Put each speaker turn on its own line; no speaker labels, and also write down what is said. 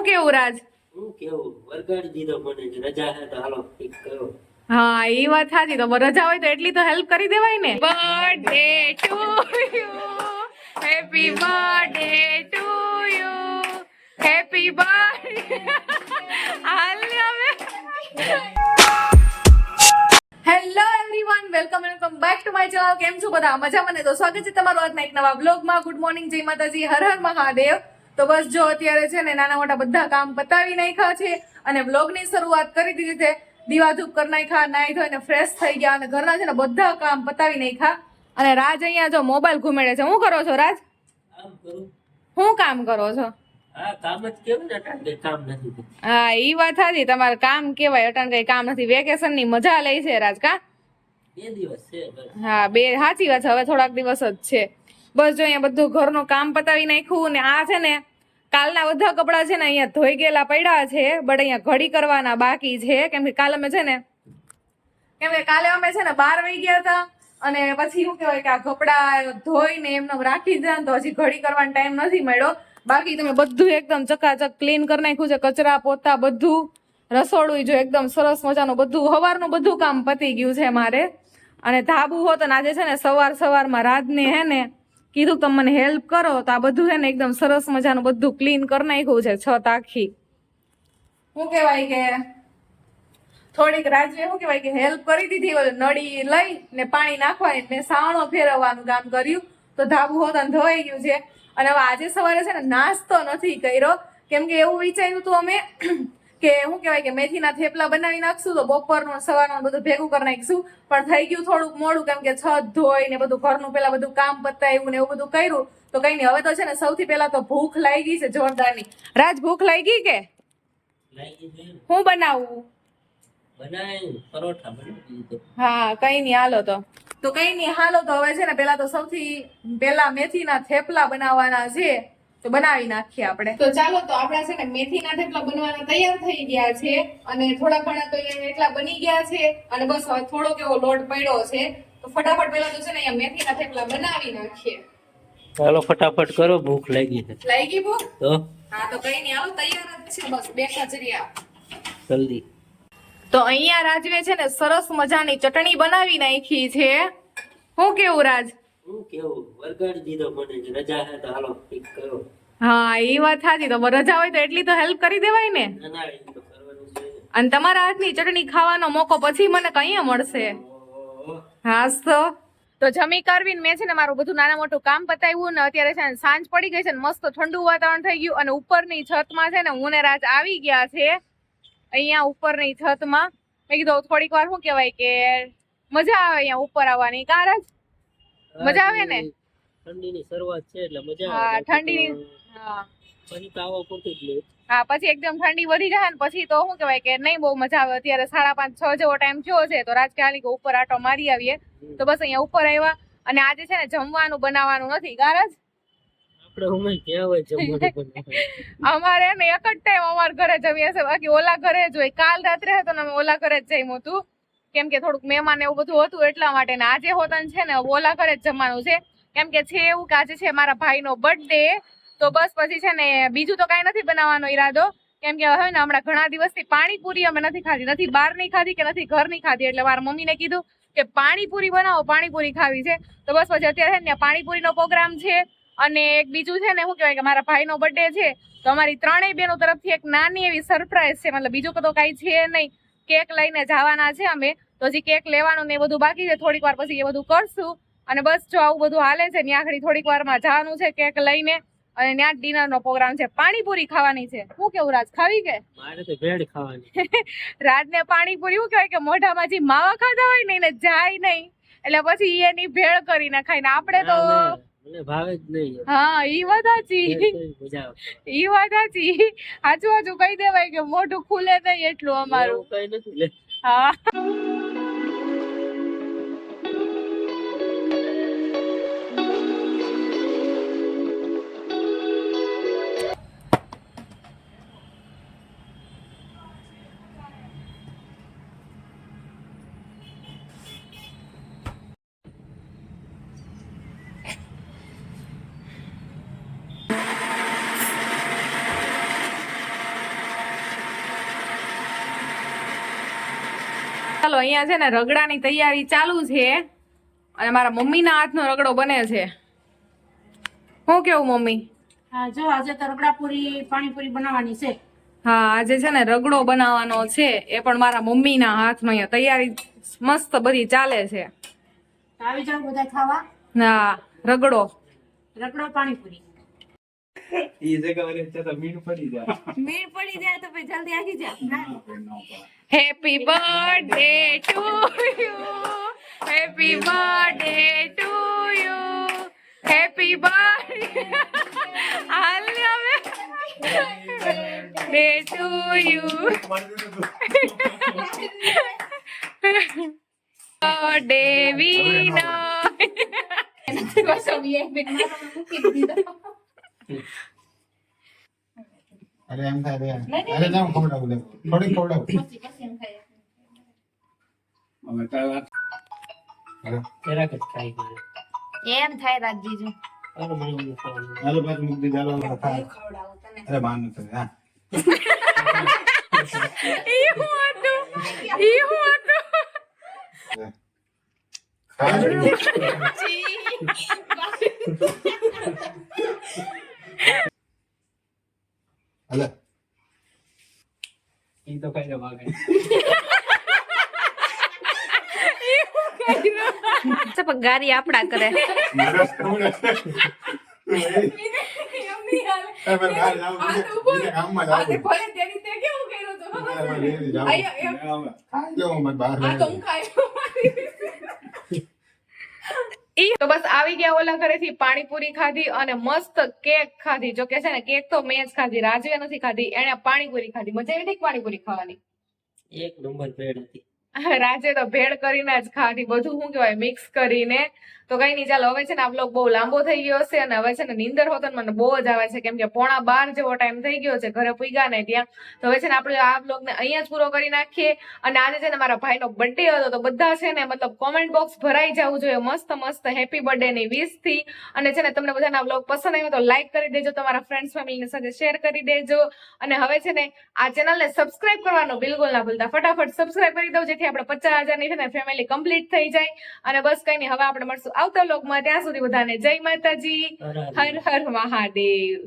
હું કેવું રાજ?
હું કેવું? વરગાડી દીધો મને રજા હે તો હાલો ઠીક કરો.
હા એ વાત સાચી. તો રજા હોય તો એટલી તો હેલ્પ કરી દેવાય ને. Birthday to you happy birthday to you happy birthday હાલ હવે. Hello everyone welcome welcome back to my channel કેમ છો બધા? મજા મને તો સ્વાગત છે તમારું આજના એક નવા બ્લોગમાં ગુડ મોર્નિંગ જય માતાજી. હર હર મહાદેવ. તો બસ જો અત્યારે છે ને નાના મોટા બધા કામ પતાવી નાખ્યા છે અને બ્લોગની શરૂઆત કરી દીધી છે. દીવા ધૂપ કરી નાખ્યા નાઈ ધોઈને ફ્રેશ થઈ ગયા અને ઘરના છે ને બધા કામ પતાવી નાખ્યા. અને રાજ અહીંયા જો મોબાઈલ ઘુમેડે છે. હું કરો છો રાજ?
શું
હું કામ કરો છો?
હા
ઈ વાત હતી તમારે કામ કેવાય અટાણ કઈ કામ નથી. વેકેશનની મજા લે છે રાજ કા?
બે દિવસ છે બસ.
હા બે સાચી વાત છે. હવે થોડાક દિવસ જ છે. બસ જો અહીંયા બધું ઘરનું કામ પતાવી નાખ્યું ને આ છે ને કાલના બધા કપડાં છે ને અહીંયા ધોઈ ગયેલા પડ્યા છે, બટ અહીંયા ઘડી કરવાના બાકી છે. કેમ કે કાલે અમે છે ને કેમ કે કાલે અમે છે ને બાર વાગી ગયા હતા અને પછી શું કહેવાય કે આ કપડાં ધોઈને એમને રાખી દીધા તો હજી ઘડી કરવાનો ટાઈમ નથી મળ્યો. બાકી તમે બધું એકદમ ચકાચક ક્લીન કરી નાખ્યું છે, કચરા, પોતા બધું. રસોડું જો એકદમ સરસ મજાનું બધું સવારનું બધું કામ પતી ગયું છે મારે. અને ધાબુ હોત ને આજે છે ને સવાર સવારમાં રાતને હે ને કીધું તમે મને હેલ્પ કરો તો આ બધું છે ને એકદમ સરસ મજાનું બધું ક્લીન કરી નાખ્યું છે, છત આખી. શું કહેવાય કે થોડીક રાજવે શું કહેવાય કે હેલ્પ કરી દીધી નળી લઈ ને પાણી નાખવાની મેં સાવણો ફેરવવાનું કામ કર્યું, તો ધાબુ હોતા ધોવાઈ ગયું છે. અને હવે આજે સવારે છે ને નાસ્તો નથી કર્યો. કેમ કે એવું વિચાર્યું હતું અમે કે શું કહેવાય કે મેથીના થેપલા બનાવી નાખશું તો બપોરનું સવારનું બધું ભેગું કરી નાખીશું. પણ થઈ ગયું થોડુંક મોડું કેમ કે છત ધોઈ ને બધું ઘરનું પેલા બધું કામ પતાવ્યું ને એવું બધું કર્યું. તો કઈ નહીં હવે તો છે ને સૌથી પહેલા તો ભૂખ લાગી છે જોરદારની. રાજ ભૂખ લાગી કે?
ગયું ને.
હું બનાવું? હા કઈ નહીં હાલો તો. તો કઈ નહીં હાલો તો હવે છે ને પેલા તો સૌથી પેલા મેથીના થેપલા બનાવવાના છે. તો બનાવી નાખીએ આપણે. તો ચાલો તો આપણા છે ને મેથીના થેપલા બનવાના તૈયાર થઈ ગયા છે અને થોડા ઘણા તો એ એટલા બની ગયા છે અને બસ હવે થોડોક એવો લોટ પડ્યો છે. તો ફટાફટ પેલા તો છે ને અહીંયા મેથીના થેપલા બનાવી નાખીએ.
ચાલો ફટાફટ કરો ભૂખ લાગી છે.
લાગી ભૂખ?
તો?
હા તો કઈ નહીં આવો તૈયાર જ છે બસ બે કચરિયા
જલ્દી.
તો અહીંયા રાજવે છે ને સરસ મજાની ચટણી બનાવી નાખી છે. હું કેવું રાજ?
હું કેવું? વરગાડી દીધો મને રજા હે તો હાલો ઠીક કરો.
હા એ વાત સાચી. તો રજા હોય તો એટલી તો હેલ્પ કરી દેવાય ને. અને તમારા હાથની ચટણી ખાવાનો મોકો પછી મને કઈ મળશે. હાસ તો. તો જમી કરવીને મેં છે ને મારું બધું નાના મોટું કામ પતાવ્યું ને અત્યારે છે ને સાંજ પડી ગઈ છે ને મસ્ત ઠંડુ વાતાવરણ થઈ ગયું અને ઉપરની છતમાં છે ને હું ને રાજ આવી ગયા છે. અહીંયા ઉપરની છતમાં. મેં કીધું થોડીક વાર શું કહેવાય કે મજા આવે અહીંયા ઉપર આવવાની. કા રાજ મજા આવે ને?
ઠંડીની શરૂઆત છે એટલે મજા
હા,
આવે.
ઠંડીની- હા.
પછી જ લે
હા પછી એકદમ ઠંડી વધી જાય ને પછી તો શું કહેવાય કે નહીં બહુ મજા આવે. અત્યારે સાડા પાંચ છ જેવો ટાઈમ થયો છે તો રાજકાલી કે ઉપર આટો મારી આવીએ. તો બસ અહીંયા ઉપર આવ્યા. અને આજે છે ને જમવાનું બનાવવાનું નથી ગારજ? અમારે ને એક જ ટાઈમ અમારા ઘરે જમીએ છે બાકી ઓલા ઘરે જ હોય. કાલ રાત્રે હતો ને અમે ઓલા ઘરે જ જમ્યું હતું. કેમ કે થોડુંક મહેમાન એવું બધું હતું એટલા માટે ને આજે હોતન છે ને ઓલા ઘરે જ જમવાનું છે. કેમ કે છે એવું કે આજે છે મારા ભાઈનો બર્થડે તો બસ પછી છે ને બીજું તો કાંઈ નથી બનાવવાનો ઈરાદો. કેમ કે હવે ને હમણાં ઘણા દિવસથી પાણીપુરી અમે નથી ખાધી, નથી બહારની ખાધી કે નથી ઘરની ખાધી. એટલે મારા મમ્મીને કીધું કે પાણીપુરી બનાવો, પાણીપુરી ખાવી છે. તો બસ પછી અત્યારે ને પાણીપુરીનો પ્રોગ્રામ છે અને એક બીજું છે ને શું કહેવાય કે મારા ભાઈનો બર્થડે છે. તો અમારી ત્રણેય બહેનો તરફથી એક નાની એવી સરપ્રાઈઝ છે. મતલબ બીજું તો કાંઈ છે નહીં. કેક લઈને જવાના છે અમે તો હજી કેક લેવાનું ને એ બધું બાકી છે થોડીક વાર પછી એ બધું કરશું. અને બસ જો આવું બધું હાલે છે ત્યાં આગળ થોડીક વારમાં જવાનું છે કેક લઈને. અને ત્યાં ડિનર નો પ્રોગ્રામ છે. પાણીપુરી ખાવાની છે. શું કેવું રાજ ખાવી કે?
મારે તો ભેળ ખાવાની.
રાતને પાણીપુરી શું કહેવાય કે મોઢામાં જે માવા ખાધા હોય ને એને જાય નહીં. એટલે પછી એની ભેળ કરીને ખાઈને આપણે તો
મને ભાવે જ નહીં
હા ઈ વાત સાચી. ઈ વાત સાચી. કહી દેવાય કે મોઢું ખુલે નહીં એટલું અમારું.
કઈ નથી
હા. ચાલો અહીંયા છે ને રગડાની તૈયારી ચાલુ છે. અને મારા મમ્મીના હાથનો રગડો બને છે. શું કેવું મમ્મી?
હા જો આજે તો રગડાપુરી પાણીપુરી બનાવવાની છે.
હા આજે છે ને રગડો બનાવવાનો છે. એ પણ મારા મમ્મીના હાથનો અહીંયા તૈયારી મસ્ત બધી ચાલે છે.
આવી જાવ બધા ખાવા.
હા રગડો.
રગડો પાણીપુરી.
ઈ જગ્યા વળી છે તો મીઠ પડી જાય
મીણ પડી જાય તો પછી જલ્દી આવી જા
happy birthday to you happy birthday to you happy birthday હાલ ને હવે day to you birthday winner
અરે એમ થાય રે અરે ના હું ખવડાવું. લે થોડી ખવડાવું
અમે તો વાત
કેરા કે ખાઈ ગયો
એમ થાય રાજજીજુ
હાલો મને બધું ખાવાનું
હાલો પાછું મૂકી દીધું હાલો હવે ખાય. અરે માન નથી હા.
ઈ હું હતું? ઈ હું હતું?
ખાય. હાલે
ઈ તો કઈ વાગે
ગાડી આપડા કરે
મારા ખવડાવે. એ મારે બહાર જાવું છે. બીજે કામમાં જાવું છે. મારે ડેરી જાવું છે. ખાઈ લો, મારે બહાર જાવું છે.
ઈ તો બસ આવી ગયા ઓલા ઘરેથી પાણીપુરી ખાધી અને મસ્ત કેક ખાધી. જો કે છે ને, કેક તો મેં જ ખાધી, રાજવે નથી ખાધી એને પાણીપુરી ખાધી. મજા આવી હતી પાણીપુરી ખાવાની?
એક નંબર ભેળ હતી.
રાજે તો ભેળ કરીને જ ખાધી. બધું શું કહેવાય? મિક્સ કરીને તો કઈ નહીં ચાલો હવે છે ને આ બ્લોગ બહુ લાંબો થઈ ગયો છે અને હવે છે ને નીંદર હોતો મને બહુ જ આવે છે. કેમ કે પોણા બાર જેવો ટાઈમ થઈ ગયો છે, ઘરે પૂગ્યા ને ત્યાં. તો હવે છે ને આપણે આ બ્લોગ ને અહીંયા જ પૂરો કરી નાખીએ. અને આજે છે ને મારા ભાઈનો બર્થડે હતો, તો બધા છે ને મતલબ કોમેન્ટ બોક્સ ભરાઈ જવું જોઈએ. મસ્ત મસ્ત હેપી બર્થડે ની વીસથી. અને છે ને તમને બધાના બ્લોગ પસંદ આવ્યો તો લાઈક કરી દેજો, તમારા ફ્રેન્ડ્સ ફેમિલીની સાથે શેર કરી દેજો. અને હવે છે ને આ ચેનલને સબસ્ક્રાઇબ કરવાનું બિલકુલ ના ભૂલતા. ફટાફટ સબસ્ક્રાઇબ કરી દો, જેથી આપણે પચાસ હજારની છે ને ફેમિલી કમ્પ્લીટ થઈ જાય. અને બસ કઈ નહીં હવે આપણે મળશું. આવતા લોકમાં ત્યાં સુધી બધાને જય માતાજી.
હર હર
હર હર મહાદેવ.